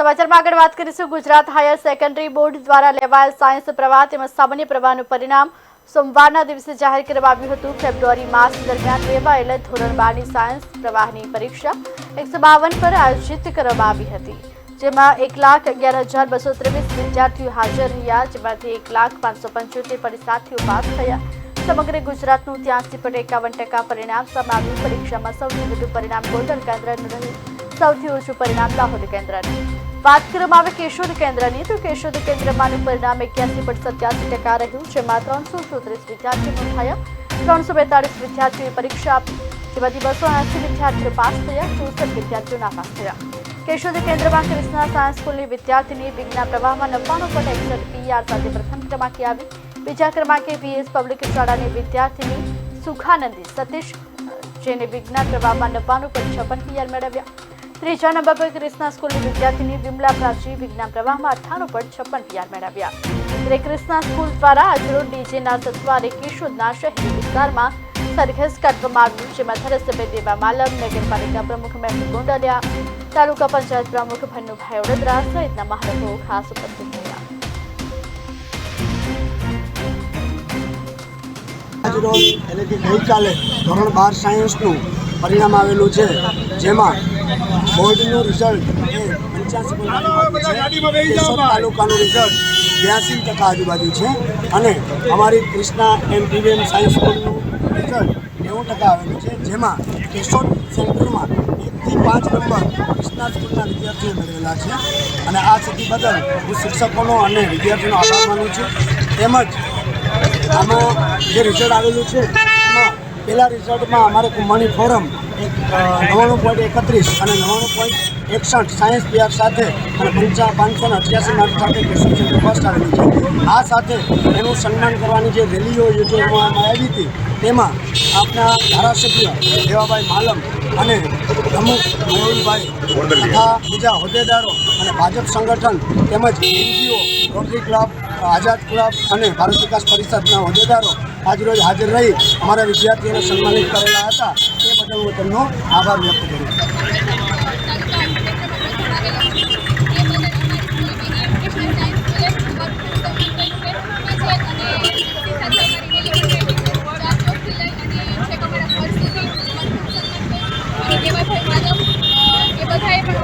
સમાચારમાં આગળ વાત કરીશું. ગુજરાત હાયર સેકન્ડરી બોર્ડ દ્વારા લેવાયેલ સાયન્સ પ્રવાહ તેમજ સામાન્ય પ્રવાહનું પરિણામ સોમવારના દિવસે જાહેર કરવામાં આવ્યું હતું. ફેબ્રુઆરી માસ દરમિયાન લેવાયેલ ધોરણ બારની સાયન્સ પ્રવાહની પરીક્ષા એકસો બાવન પર આયોજિત કરવામાં આવી હતી. જેમાં એક લાખ અગિયાર હજાર બસો ત્રેવીસ વિદ્યાર્થીઓ હાજર રહ્યા, જેમાંથી એક લાખ પાંચસો પંચોતેર પરીક્ષાર્થીઓ પાસ થયા. સમગ્ર ગુજરાતનું ત્યાંસી પોઈન્ટ એકાવન ટકા પરિણામ સામે આવ્યું પરીક્ષામાં સૌથી વધુ પરિણામ ગોંડલ કેન્દ્રનું રહ્યું. સૌથી ઓછું પરિણામ દાહોદ કેન્દ્રનું. વાત કરવામાં આવે કેશોદ કેન્દ્રની, તો કેશોદ કેન્દ્રમાંનું પરિણામ એક્યાસી પોઈન્ટ સત્યાસી ટકા રહ્યું, જેમાં ત્રણસો ચોત્રીસ વિદ્યાર્થીઓ થયા ત્રણસો બેતાળીસ વિદ્યાર્થીઓએ પરીક્ષા આપી જેમાંથી બસો એંસી વિદ્યાર્થીઓ પાસ થયા, ચોસઠ વિદ્યાર્થીઓ નાપાસ થયા. કેશોદ કેન્દ્રમાં ક્રિષ્ના સાયન્સ સ્કૂલની વિદ્યાર્થીની વિજ્ઞાન પ્રવાહમાં નવ્વાણું પોઈન્ટ એકસઠ પીઆર સાથે પ્રથમ ક્રમાંકે આવી. બીજા ક્રમાંકે વીએસ પબ્લિક શાળાની વિદ્યાર્થીની સુખાનંદી સતીશ, જેને વિજ્ઞાન પ્રવાહમાં નવ્વાણું પોઈન્ટ છપ્પન પીઆર મેળવ્યા. ત્રીજા નંબર પર ક્રિષ્ના સ્કૂલની વિદ્યાર્થીની વિમલા પ્રાચી વિજ્ઞાન પ્રવાહમાં અઠ્ઠાણું પોઈન્ટ છપ્પન પીઆર મેળવ્યા. ત્યારે ક્રિષ્ના સ્કૂલ દ્વારા આજરોજ ડીજેના સત્વારે કેશોદના શહેરી વિસ્તારમાં સરઘસ કાઢવામાં આવ્યું, જેમાં ધારાસભ્ય દેવા માલમ નગરપાલિકા પ્રમુખ મહેન્દ્ર ગોંડલિયા, તાલુકા પંચાયત પ્રમુખ ભન્નુભાઈ વડોદરા સહિતના મહાનુભાવો ખાસ ઉપસ્થિત રહ્યા. આજરોજ એટલે કે ગઈકાલે ધોરણ બાર સાયન્સનું પરિણામ આવેલું છે, જેમાં બોર્ડનું રિઝલ્ટ એ પંચ્યાસી તાલુકાનું રિઝલ્ટ બ્યાસી ટકા આજુબાજુ છે. અને અમારી કૃષ્ણા એમ પીવીએમ સાયન્સ સ્કૂલનું રિઝલ્ટ નેવું ટકા આવેલું છે. જેમાં કેશોદ સેન્ટરમાં એકથી પાંચ નંબર કૃષ્ણા સ્કૂલના વિદ્યાર્થીઓ મેળવેલા છે. અને આ સ્થિતિ બદલ હું શિક્ષકોનો અને વિદ્યાર્થીઓનો આભાર માનું છું. તેમજ આમાં જે રિઝલ્ટ આવેલું છે એમાં પહેલા રિઝલ્ટમાં અમારે કુંભાણી ફોરમ એક નવ્વાણું પોઈન્ટ એકત્રીસ અને નવ્વાણું પોઈન્ટ એકસઠ સાયન્સ બિહાર સાથે અને પંચા પાંચસો ને અઠ્યાસી માર્ક સાથે સેન્ટર ફર્સ્ટ આવેલું છે. આ સાથે એનું સન્માન કરવાની જે રેલીઓ યોજવામાં આવી હતી, તેમાં આપના ધારાસભ્ય દેવાભાઈ માલમ અને પ્રમુખ મોહનભાઈ તથા બીજા હોદ્દેદારો અને ભાજપ સંગઠન તેમજ NGO rotary club, Azad club અને ભારત વિકાસ પરિષદના હોદ્દેદારો આજરોજ હાજર રહી અમારા વિદ્યાર્થીઓને સન્માનિત કરેલા હતા. તે બદલ હું તેમનો આભાર વ્યક્ત કરું છું.